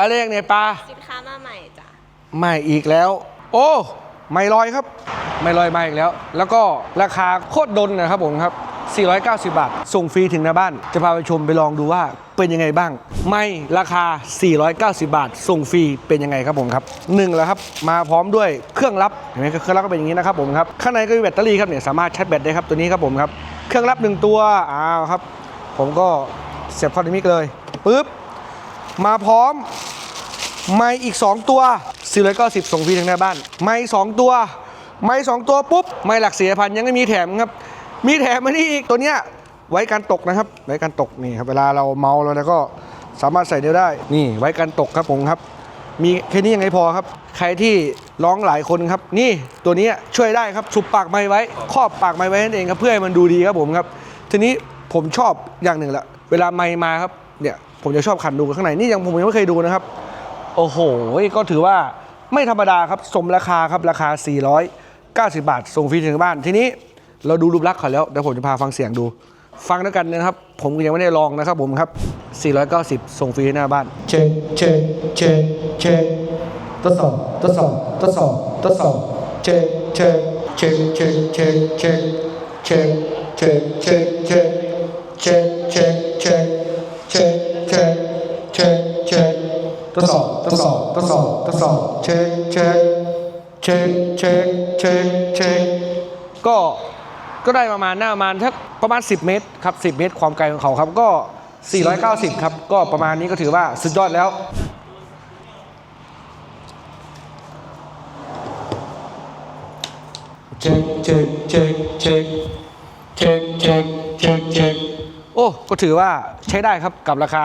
อะไรอย่างเนี่ยปลาสินค้ามาใหม่จ้ะไม่อีกแล้ว โอ้ไม่ลอยครับ ไม่ลอยมาอีกแล้ว แล้วก็ราคาโคตรดนนะครับผมครับ 490 บาท ส่งฟรีถึงหน้าบ้าน จะพาไปชมไปลองดูว่าเป็นยังไงบ้าง ไม่ราคา 490 บาท ส่งฟรีเป็นยังไงครับผมครับหนึ่งแล้วครับ มาพร้อมด้วยเครื่องรับเห็นไหมเครื่องรับก็เป็นอย่างนี้นะครับผมครับ ข้างในก็มีแบตเตอรี่ครับเนี่ยสามารถชาร์จแบตได้ครับตัวนี้ครับผมครับ เครื่องรับหนึ่งตัว อ้าวครับ ผมก็เสียบเข้าในมิกเลย ปึ๊บ มาพร้อม ไม่อีก 2 ตัว490ส่งฟรีถึงหน้าบ้าน ไม่สองตัว ไม่สองตัวปุ๊บ ไม่หลักเสี่พันยังไม่มีแถมครับ มีแถมมานี่อีกตัวเนี้ยไว้การตกนะครับ ไว้การตกนี่ครับเวลาเราเมาแล้วก็สามารถใส่เดียวได้ นี่ไว้การตกครับผมครับ มีแค่นี้ยังไงพอครับ ใครที่ร้องหลายคนครับ นี่ตัวนี้ช่วยได้ครับฉุบปากไม้ไว้ ครอบปากไม้ไว้นั่นเองครับเพื่อให้มันดูดีครับผมครับ ทีนี้ผมชอบอย่างหนึ่งละเวลาไม้มาครับเนี่ย ผมจะชอบขันดูข้างในนี่ยังผมยังไม่เคยดูนะครับ โอ้โหก็ถือว่าไม่ธรรมดาครับสมราคาครับราคา 490 บาท ส่งฟรีถึงบ้าน ทีนี้เราดูรูปลักษณ์เขาแล้วเดี๋ยวผมจะพาฟังเสียงดู ฟังด้วยกันนะครับ ผมยังไม่ได้ลองนะครับผมครับ 490 ส่งฟรีหน้าบ้าน เช็คเช็คเช็คเช็คทดสอบทดสอบทดสอบทดสอบเช็คเช็คเช็คเช็คเช็คเช็คเช็คเช็คเช็คเช็คเช็คเช็คเช็คเช็คเช็คเช็คเช็คทดสอบทดสอบทดสอบทดสอบเช็คเช็คเช็คเช็คเช็คเช็คก็ก็ได้ประมาณหน้าประมาณทักประมาณ 10 เมตรครับ10 เมตรความไกลของเขาครับก็ 490 ครับ ก็ประมาณนี้ก็ถือว่าสุดยอดแล้วเช็คเช็คเช็คเช็คเช็คเช็คเช็คเช็ค โอ้ก็ถือว่าใช้ได้ครับกับราคา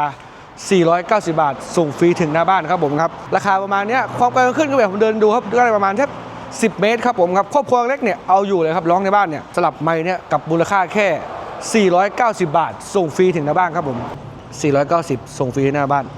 490 บาท ส่งฟรีถึงหน้าบ้านครับผมครับ ราคาประมาณนี้ความไกลขึ้นก็แบบผมเดินดูครับก็ได้ประมาณแค่10 เมตรครับผมครับครอบครัวเล็กเนี่ยเอาอยู่เลยครับร้องในบ้านเนี่ยสลับไม้เนี่ยกับมูลค่าแค่ 490 บาท ส่งฟรีถึงหน้าบ้านครับผม 490 ส่งฟรีหน้าบ้าน